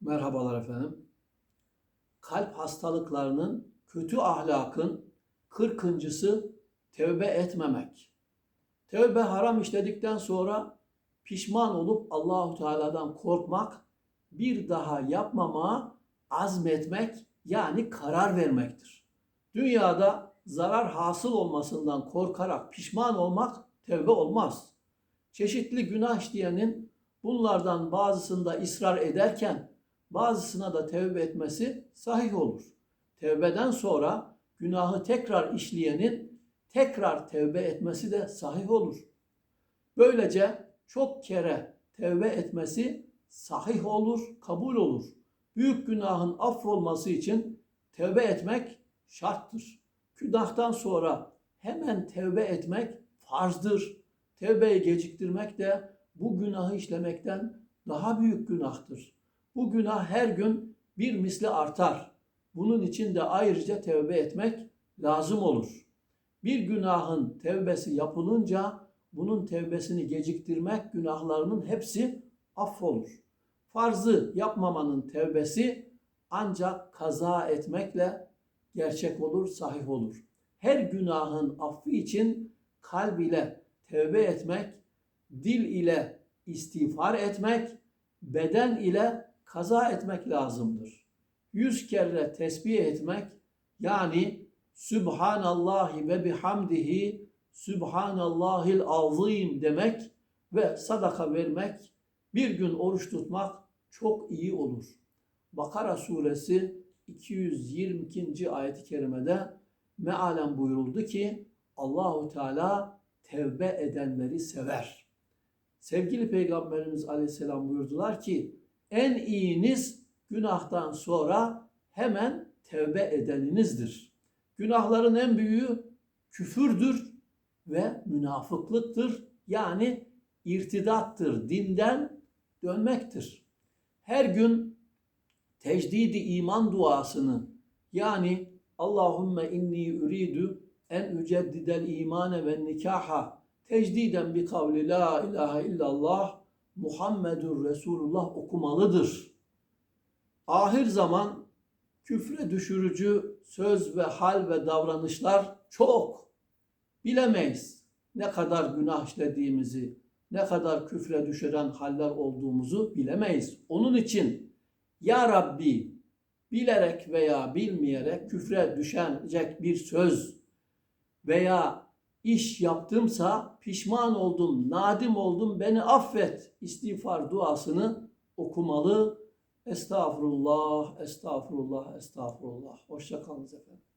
Merhabalar efendim. Kalp hastalıklarının, kötü ahlakın kırkıncısı tevbe etmemek. Tevbe haram işledikten sonra pişman olup Allahu Teala'dan korkmak, bir daha yapmamaya azmetmek yani karar vermektir. Dünyada zarar hasıl olmasından korkarak pişman olmak tevbe olmaz. Çeşitli günah işleyenin bunlardan bazısında ısrar ederken bazısına da tevbe etmesi sahih olur. Tevbeden sonra günahı tekrar işleyenin tekrar tevbe etmesi de sahih olur. Böylece çok kere tevbe etmesi sahih olur, kabul olur. Büyük günahın affolması için tevbe etmek şarttır. Günahtan sonra hemen tevbe etmek farzdır. Tevbeyi geciktirmek de bu günahı işlemekten daha büyük günahtır. Bu günah her gün bir misli artar. Bunun için de ayrıca tevbe etmek lazım olur. Bir günahın tevbesi yapılınca bunun tevbesini geciktirmek günahlarının hepsi affolur. Farzı yapmamanın tevbesi ancak kaza etmekle gerçek olur, sahih olur. Her günahın affı için kalb ile tevbe etmek, dil ile istiğfar etmek, beden ile kaza etmek lazımdır. Yüz kere tesbih etmek yani Sübhanallahi ve bihamdihi Sübhanallahil azim demek ve sadaka vermek, bir gün oruç tutmak çok iyi olur. Bakara suresi 222. ayet-i kerimede mealen buyuruldu ki Allahu Teala tevbe edenleri sever. Sevgili Peygamberimiz Aleyhisselam buyurdular ki en iyiniz günahtan sonra hemen tevbe edeninizdir. Günahların en büyüğü küfürdür ve münafıklıktır. Yani irtidattır, dinden dönmektir. Her gün tecdidi iman duasını yani Allahümme inni uridu en üceddidel imane ve nikaha tecdiden bi kavli la ilahe illallah Muhammedur Resulullah okumalıdır. Ahir zaman küfre düşürücü söz ve hal ve davranışlar çok. Bilemeyiz ne kadar günah işlediğimizi, ne kadar küfre düşüren haller olduğumuzu bilemeyiz. Onun için ya Rabbi bilerek veya bilmeyerek küfre düşecek bir söz veya iş yaptımsa pişman oldum, nadim oldum, beni affet istiğfar duasını okumalı. Estağfurullah, estağfurullah, estağfurullah. Hoşça kalınız efendim.